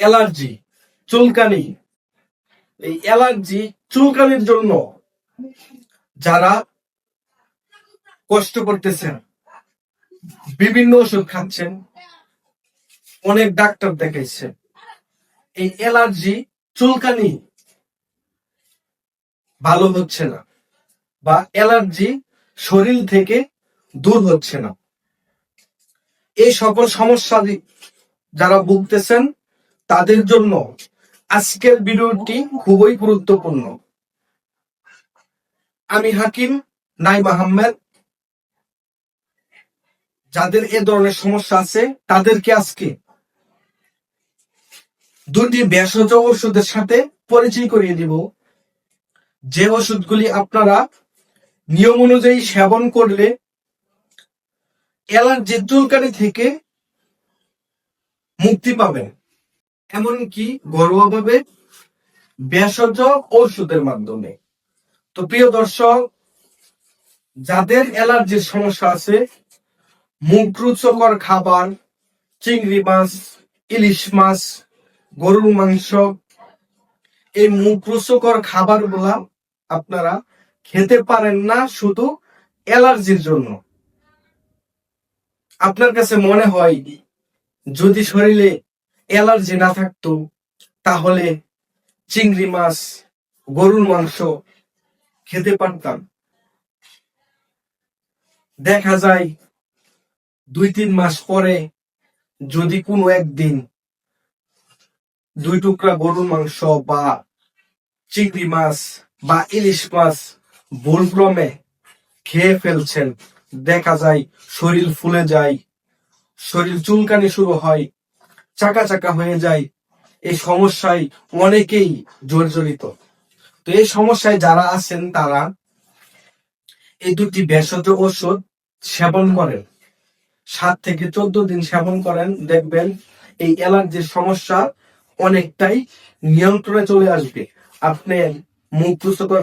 Allergy, চুলকানি। এই allergy, চুলকানির জন্য যারা কষ্ট করতেছেন, বিভিন্ন ওষুধ খাচ্ছেন, অনেক ডাক্তার দেখাইছে। এই অ্যালার্জি, চুলকানি ভালো হচ্ছে না বা অ্যালার্জি শরীর থেকে দূর হচ্ছে না। এই সকল সমস্যা যারা ভুগতেছেন তাদের জন্য আজকের ভিডিওটি খুবই গুরুত্বপূর্ণ। আমি হাকিম নাইম আহমেদ। যাদের এ ধরনের সমস্যা আছে, তাদেরকে আজকে দুটি ভেষজ ওষুধের সাথে পরিচয় করিয়ে দিব। যে ওষুধগুলি আপনারা নিয়ম অনুযায়ী সেবন করলে অ্যালার্জি চুলকানি থেকে মুক্তি পাবেন। এমনকি ঘরোয়াভাবে ভেষজ ঔষধের মাধ্যমে। তো প্রিয় দর্শক, যাদের অ্যালার্জির সমস্যা আছে, মুখ রুচকর খাবার, চিংড়ি মাছ, ইলিশ মাছ, গরুর মাংস, এই মুখ রুচকর খাবারগুলা আপনারা খেতে পারেন না শুধু অ্যালার্জির জন্য। আপনার কাছে মনে হয়, যদি শরীরে অ্যালার্জি না থাকতো, তাহলে চিংড়ি মাছ, গরুর মাংস খেতে পারতাম। দেখা যায় দুই তিন মাস পরে যদি কোনো একদিন দুই টুকরা গরুর মাংস বা চিংড়ি মাছ বা ইলিশ মাছ ভুলক্রমে খেয়ে ফেলছেন, দেখা যায় শরীর ফুলে যায়, শরীর চুলকানি শুরু হয় চাকা চাকা হয়ে যায়। এই সমস্যায় অনেকেই জর্জরিত। তো এই সমস্যায় যারা আছেন তারা এই দুটি ভেষজ ওষুধ সেবন করেন। সাত থেকে চোদ্দ দিন সেবন করেন। দেখবেন এই অ্যালার্জির সমস্যা অনেকটাই নিয়ন্ত্রণে চলে আসবে। আপনি মুখ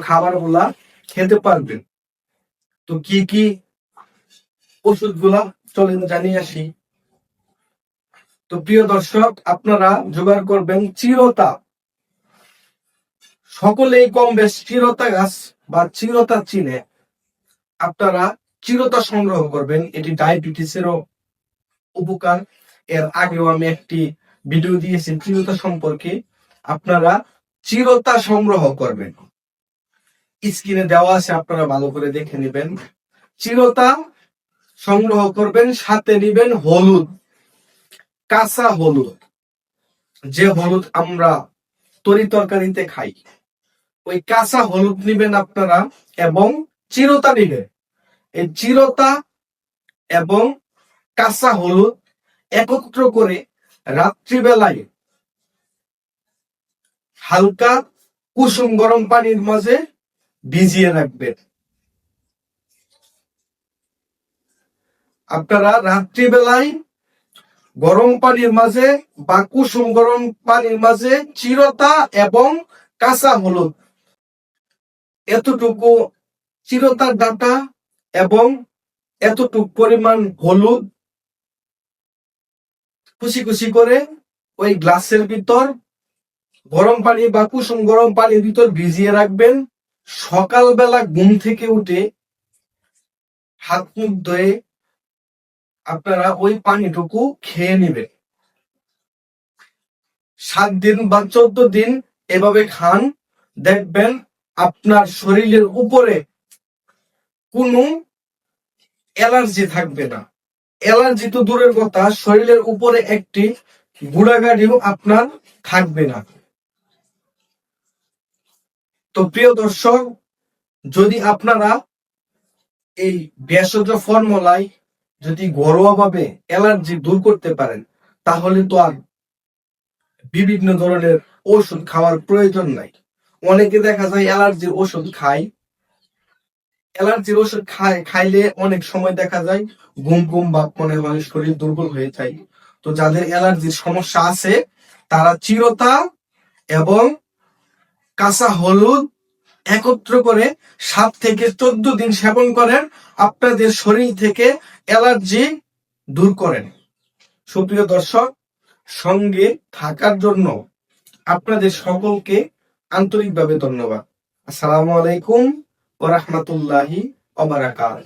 খাবারগুলা খেতে পারবেন। তো কি কি ওষুধগুলা চলেন জানিয়ে আসি। তো প্রিয় দর্শক, আপনারা জোগাড় করবেন চিরতা। সকলেই কম বেশ চিরতা গাছ বা চিরতা চিনে আপনারা চিরতা সংগ্রহ করবেন। এটি ডায়াবেটিসেরও উপকার। এর আগেও আমি একটি ভিডিও দিয়েছি চিরতা সম্পর্কে। আপনারা চিরতা সংগ্রহ করবেন। স্ক্রিনে দেওয়া আছে, আপনারা ভালো করে দেখে নেবেন। চিরতা সংগ্রহ করবেন, সাথে নিবেন হলুদ। কাঁচা হলুদ। যে হলুদ আমরা তরি তরকারিতে খাই। ওই কাঁচা হলুদ নিবেন আপনারা এবং চিরতা নিবেন। এই চিরতা এবং কাঁচা হলুদ একত্র করে রাত্রিবেলায় হালকা কুসুম গরম পানির মাঝে ভিজিয়ে রাখবেন। আপনারা রাত্রিবেলায় গরম পানির মাঝে বা কুসুম গরম পানির মাঝে চিরতা এবং কাঁচা হলুদ। এতটুকু চিরতার ডাটা এবং এতটুকু পরিমাণ হলুদ খুশি খুশি করে ওই গ্লাসের ভিতর গরম পানি বা কুসুম গরম পানির ভিতর ভিজিয়ে রাখবেন। সকালবেলা ঘুম থেকে উঠে হাত মুখ ধুয়ে আপনারা ওই পানিটুকু খেয়ে নেবেন। সাত দিন বা চোদ্দ দিন এভাবে খান, দেখবেন আপনার শরীরের উপরে কোনো অ্যালার্জি থাকবে না। অ্যালার্জি তো দূরের কথা, শরীরের উপরে একটি গুড়াগাড়িও আপনার থাকবে না। তো প্রিয় দর্শক, যদি আপনারা এই ভেষজ ফর্মুলায় যদি ঘরোয়াভাবে অ্যালার্জি দূর করতে পারেন, তাহলে তো আর বিভিন্ন ধরনের ওষুধ খাওয়ার প্রয়োজন নাই। অনেকে দেখা যায় অ্যালার্জির ওষুধ খায়। অ্যালার্জির ওষুধ খায়, খাইলে অনেক সময় দেখা যায় ঘুম ঘুম ভাব মনে হয়, শরীর দুর্বল হয়ে যায়। তো যাদের অ্যালার্জির সমস্যা আছে, তারা চিরতা এবং কাঁচা হলুদ একত্র করে সাত থেকে চোদ্দ দিন সেবন করেন। আপনাদের শরীর থেকে অ্যালার্জি দূর করেন। সুপ্রিয় দর্শক, সঙ্গে থাকার জন্য আপনাদের সকলকে আন্তরিকভাবে ধন্যবাদ। আসসালামু আলাইকুম ওরহমতুল্লাহি অবরাকাত